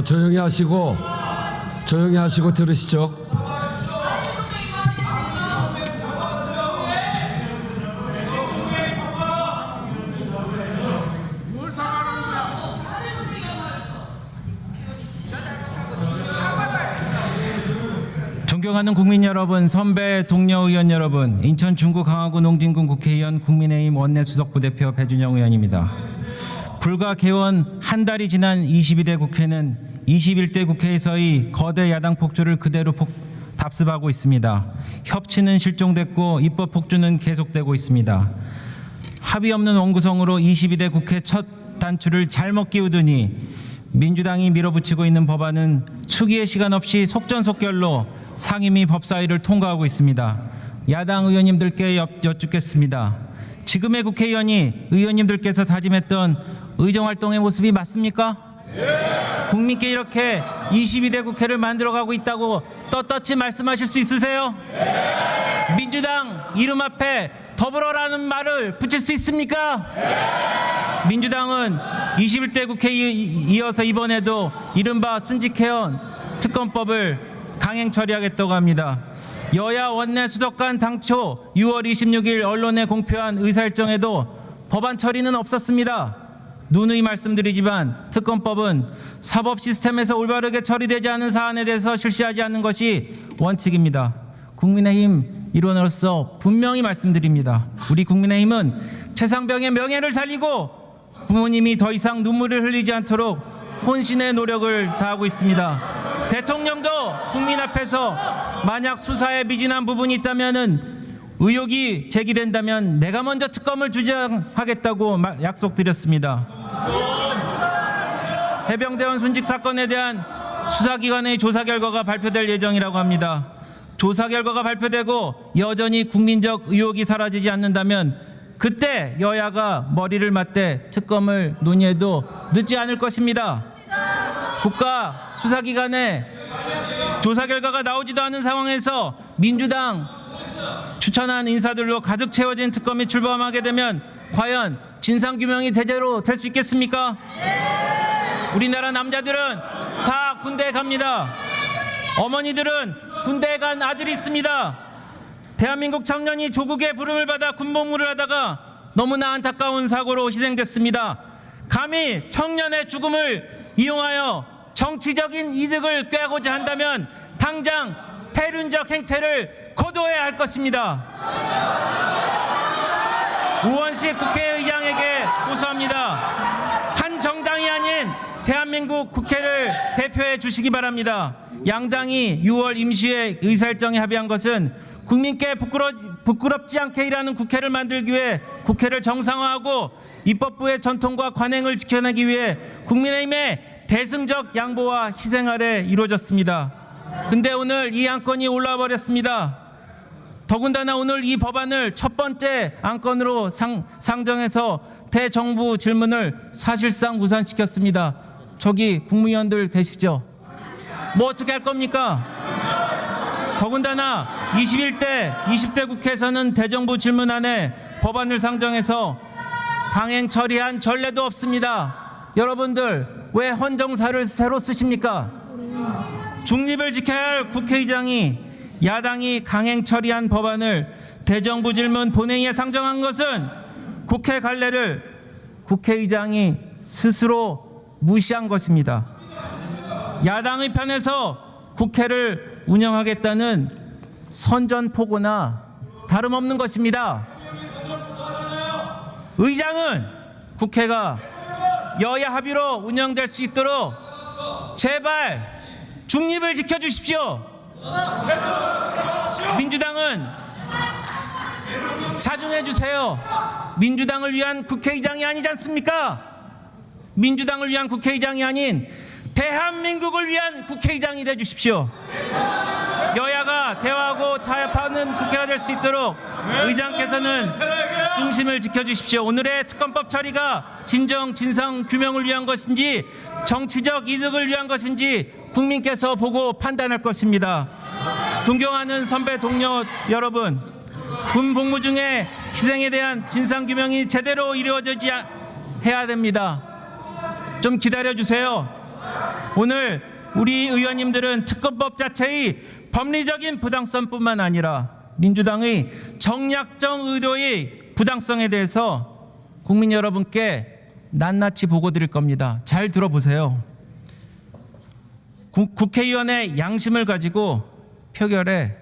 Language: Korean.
자, 조용히 하시고 조용히 하시고 들으시죠. 존경하는 국민 여러분, 선배 동료 의원 여러분, 인천 중구 강화구 농진군 국회의원 국민의힘 원내수석부대표 배준영 의원입니다. 불과 개원 한 달이 지난 22대 국회는 21대 국회에서의 거대 야당 폭주를 그대로 폭, 답습하고 있습니다. 협치는 실종됐고 입법 폭주는 계속되고 있습니다. 합의 없는 원구성으로 22대 국회 첫 단추를 잘못 끼우더니 민주당이 밀어붙이고 있는 법안은 수기의 시간 없이 속전속결로 상임위 법사위를 통과하고 있습니다. 야당 의원님들께 여, 여쭙겠습니다. 지금의 국회의원이 의원님들께서 다짐했던 의정활동의 모습이 맞습니까? 국민께 이렇게 22대 국회를 만들어가고 있다고 떳떳이 말씀하실 수 있으세요? 민주당 이름 앞에 더불어라는 말을 붙일 수 있습니까? 민주당은 21대 국회에 이- 이어서 이번에도 이른바 순직회원 특검법을 강행 처리하겠다고 합니다. 여야 원내 수도관 당초 6월 26일 언론에 공표한 의사일정에도 법안 처리는 없었습니다. 누누이 말씀드리지만 특검법은 사법 시스템에서 올바르게 처리되지 않은 사안에 대해서 실시하지 않는 것이 원칙입니다. 국민의힘 일원으로서 분명히 말씀드립니다. 우리 국민의힘은 최상병의 명예를 살리고 부모님이 더 이상 눈물을 흘리지 않도록 혼신의 노력을 다하고 있습니다. 대통령도 국민 앞에서 만약 수사에 미진한 부분이 있다면은 의혹이 제기된다면 내가 먼저 특검을 주장하겠다고 마- 약속드렸습니다. 해병대원 순직 사건에 대한 수사기관의 조사 결과가 발표될 예정이라고 합니다. 조사 결과가 발표되고 여전히 국민적 의혹이 사라지지 않는다면 그때 여야가 머리를 맞대 특검을 논의해도 늦지 않을 것입니다. 국가 수사기관의 조사 결과가 나오지도 않은 상황에서 민주당 추천한 인사들로 가득 채워진 특검이 출범하게 되면 과연 진상규명이 제대로 될 수 있겠습니까? 우리나라 남자들은 다 군대에 갑니다. 어머니들은 군대에 간 아들이 있습니다. 대한민국 청년이 조국의 부름을 받아 군복무를 하다가 너무나 안타까운 사고로 희생됐습니다. 감히 청년의 죽음을 이용하여 정치적인 이득을 꾀고자 한다면 당장 패륜적 행태를 거둬야 할 것입니다. 우원식 국회의장에게 고소합니다. 한 정당이 아닌 대한민국 국회를 대표해 주시기 바랍니다. 양당이 6월 임시회 의사일정에 합의한 것은 국민께 부끄러, 부끄럽지 않게 일하는 국회를 만들기 위해 국회를 정상화하고 입법부의 전통과 관행을 지켜내기 위해 국민의힘의 대승적 양보와 희생 아래 이루어졌습니다. 근데 오늘 이 안건이 올라와 버렸습니다. 더군다나 오늘 이 법안을 첫 번째 안건으로 상, 상정해서 대정부 질문을 사실상 무산시켰습니다. 저기 국무위원들 계시죠? 뭐 어떻게 할 겁니까? 더군다나 21대, 20대 국회에서는 대정부 질문안에 법안을 상정해서 강행 처리한 전례도 없습니다. 여러분들 왜 헌정사를 새로 쓰십니까? 중립을 지켜야 할 국회의장이 야당이 강행 처리한 법안을 대정부 질문 본회의에 상정한 것은 국회 관례를 국회의장이 스스로 무시한 것입니다. 야당의 편에서 국회를 운영하겠다는 선전포고나 다름없는 것입니다. 의장은 국회가 여야 합의로 운영될 수 있도록 제발 중립을 지켜주십시오. 민주당은 자중해 주세요. 민주당을 위한 국회의장이 아니지 않습니까? 민주당을 위한 국회의장이 아닌 대한민국을 위한 국회의장이 돼 주십시오. 여야가 대화하고 국회가 될 수 있도록 의장께서는 중심을 지켜주십시오. 오늘의 특검법 처리가 진정 진상 규명을 위한 것인지 정치적 이득을 위한 것인지 국민께서 보고 판단할 것입니다. 존경하는 선배 동료 여러분, 군 복무 중에 희생에 대한 진상 규명이 제대로 이루어지지 아- 해야 됩니다. 좀 기다려 주세요. 오늘 우리 의원님들은 특검법 자체의 법리적인 부당성뿐만 아니라 민주당의 정략적 의도의 부당성에 대해서 국민 여러분께 낱낱이 보고 드릴 겁니다. 잘 들어보세요. 국- 국회의원의 양심을 가지고 표결에